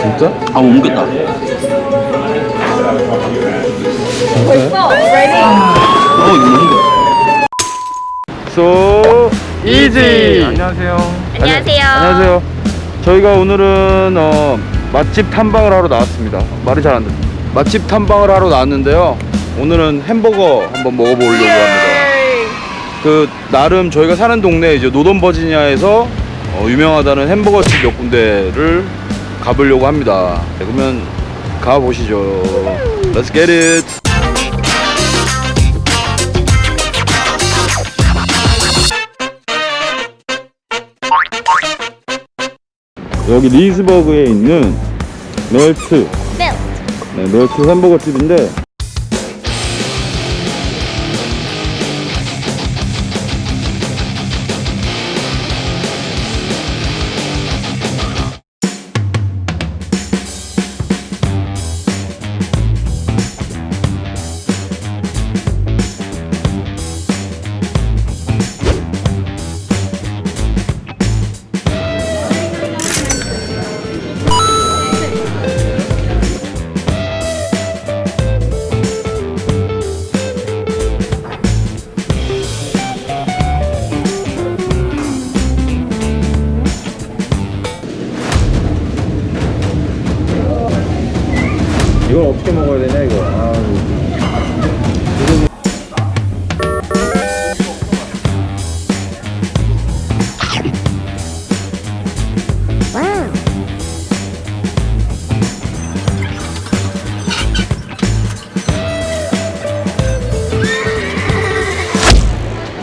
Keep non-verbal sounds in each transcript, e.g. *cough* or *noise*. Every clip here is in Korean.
진짜? 아, 못 먹겠다. 벌써 ready. 어, 이거. So easy. 안녕하세요. 안녕하세요. 안녕하세요. 저희가 오늘은 어, 맛집 탐방을 하러 나왔습니다. 말이 잘안 돼. 맛집 탐방을 하러 나왔는데요. 오늘은 햄버거 한번 먹어보려고 합니다. 그 나름 저희가 사는 동네 이제 노던 버지니아에서 어, 유명하다는 햄버거 집 몇 군데를 가보려고 합니다. 네, 그러면 가 보시죠. Let's get it. 여기 리스버그에 있는 멜트 Milk. 네, 멜트 햄버거 집인데 이걸 어떻게 먹어야 되냐 이거 아,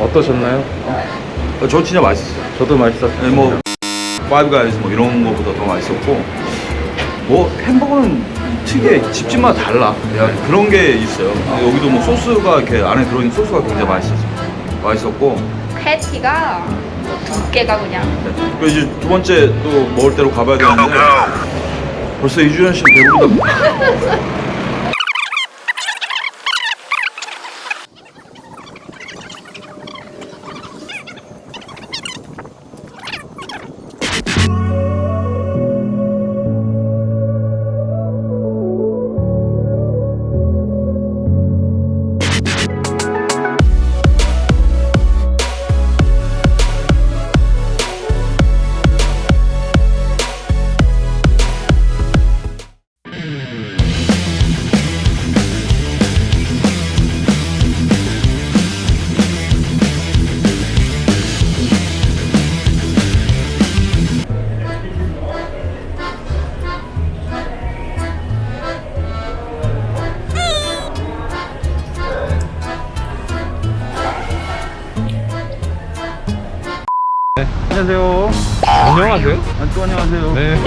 어떠셨나요? 어, 저 진짜 맛있었어요. 저도 맛있었어요. 네, 뭐, 파이브 가이즈 뭐 이런 거보다 더 맛있었고, 뭐 햄버거는 특유의 집집마다 달라. 야, 그런 게 있어요. 여기도 뭐 소스가 이렇게 안에 들어있는 소스가 굉장히 맛있었어요. 맛있었고, 패티가 두께가 그냥. 네. 그리고 이제 두 번째 또 먹을 때로 가봐야 되는데, 벌써 이주연 씨는 배부르다. *laughs* 안녕하세요. 안녕하세요. 아, 또 안녕하세요. 네.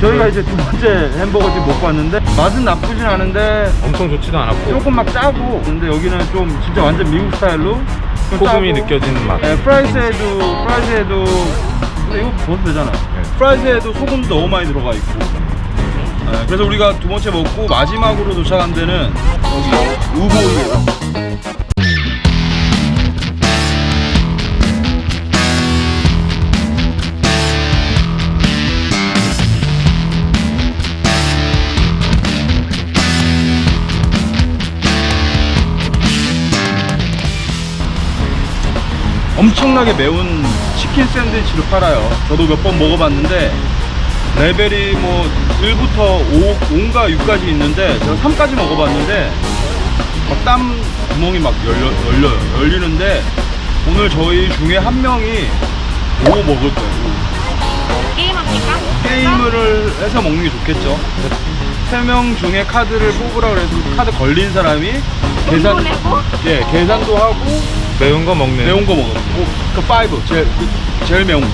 저희가 이제 두 번째 햄버거 집 먹고 왔는데 맛은 나쁘진 않은데 엄청 좋지도 않았고 조금 막 짜고 근데 여기는 좀 진짜 완전 미국 스타일로 좀 소금이 짜고. 느껴지는 맛. 네, 프라이스에도 프라이스에도 근데 이거 먹어도 되잖아 프라이스에도 소금도 너무 많이 들어가 있고 네, 그래서 우리가 두 번째 먹고 마지막으로 도착한 데는 여기 우보이에요 엄청나게 매운 치킨 샌드위치를 팔아요. 저도 몇 번 먹어봤는데 레벨이 뭐 1부터 5, 5인가 6까지 있는데 제가 3까지 먹어봤는데 막땀 구멍이 막 열려, 열려요. 열리는데 오늘 저희 중에 한 명이 5 먹을 거예요. 게임합니까? 게임을 해서 먹는 게 좋겠죠. 세명 중에 카드를 뽑으라 그래서 카드 걸린 사람이 계산? 예, 계산도 하고 매운 거 먹는. 매운 거 먹어. 어, 그 파이브 제일 그 제일 매운 거.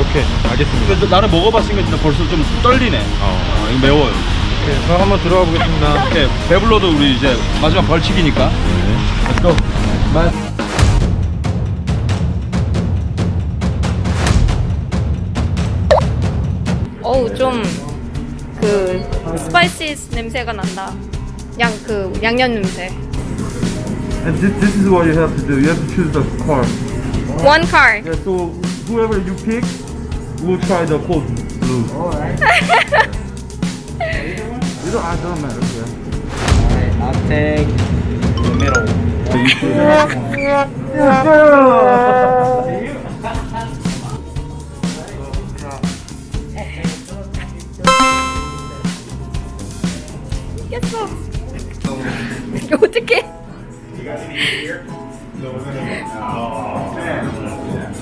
오케이. 알겠습니다. 근데 나는 먹어봤으니까 진짜 벌써 좀 떨리네. 어. 아, 이거 매워요. 오케이. 그럼 한번 들어가 보겠습니다. 이렇게 배불러도 우리 이제 마지막 벌칙이니까. Let's go. 맛. 어우 좀 그 스파이시스 냄새가 난다. 양 그 양념 냄새. And this, this is what you have to do. You have to choose the car. One car. Yeah, so whoever you pick, we'll try the cold blue. Alright. it *laughs* don't, it don't matter. Yeah. Alright, I'll take the middle. *laughs*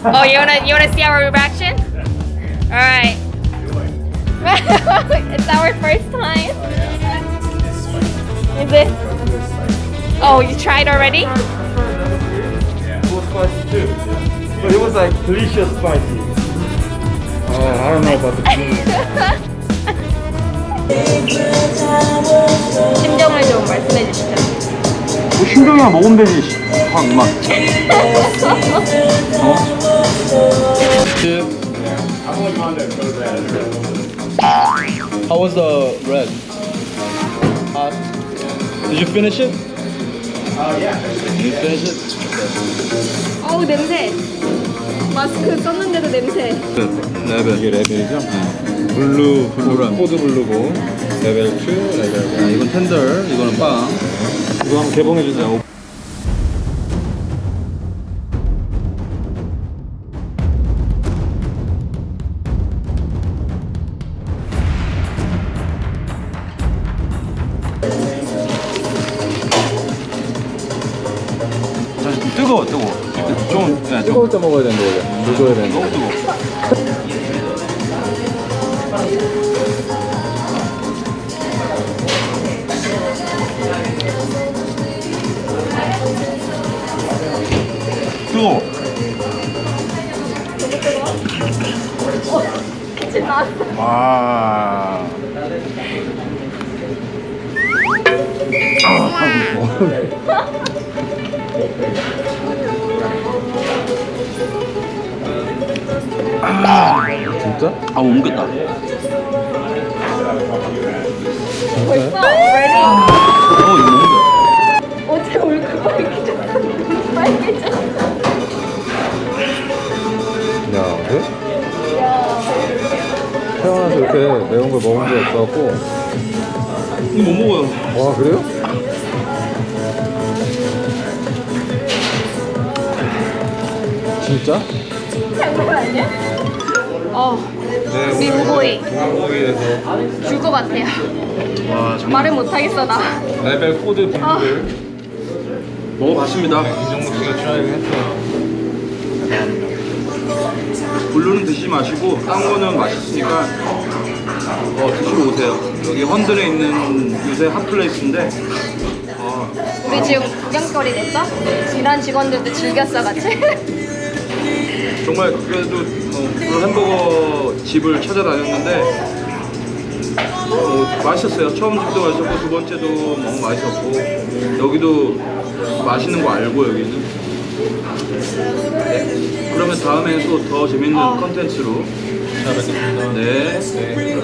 Oh, you wanna you wanna see our reaction? All right. *laughs* it's our first time. Is it? Oh, you tried already? It was spicy too. But it was like delicious spicy. Oh, I don't know about the blue. 심정을 좀 말씀해 주시죠. 뭐 신경이야 먹으면 되지. 씨. 확 이만. How was the red? Hot. Did you finish it? Oh you finish it? 어우 냄새. 마스크 썼는데도 냄새. 레벨. 이게 레벨이죠? 블루, 블루, 코드 블루고 레벨 2, 레벨 1. 이건 텐더, 이거는 빵. 이거 한번 개봉해 주세요. 뜨거워, 뜨거워. 좀, 네, 좀 뜨거울 때 먹어야 되는데 원래. 물 줘야 되는데. 너무. 뜨거워. 와. 진짜? 아, 못 먹겠다. 벌써 ready. 이렇게 매운 걸 먹은 게 없어갖고. 이거 못 먹어요. 와, 그래요? 진짜? 장난 아니야? 어, 우리 후보이 중앙고기에서 줄 것 같아요. 와, 정말 말을 못 하겠어 나. 레벨 코드 아. 먹어봤습니다. 이정도 씨가 취하긴 했어요. 블루는 드시지 마시고 딴 거는 맛있으니까 어, 드시러 오세요. 여기 헌들에 있는 요새 핫플레이스인데 어, 우리 지금 구경거리 됐어? 지난 직원들도 즐겼어 같이. *laughs* 정말 그래도 어, 블루 햄버거 집을 찾아다녔는데 어, 맛있었어요. 처음 집도 맛있었고 두 번째도 너무 맛있었고 여기도 맛있는 거 알고 여기는 네. 그러면 다음에 또 더 재밌는 컨텐츠로 잘 뵙겠습니다. 네. 네.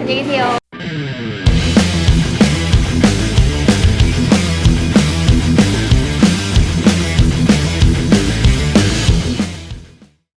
안녕히 계세요.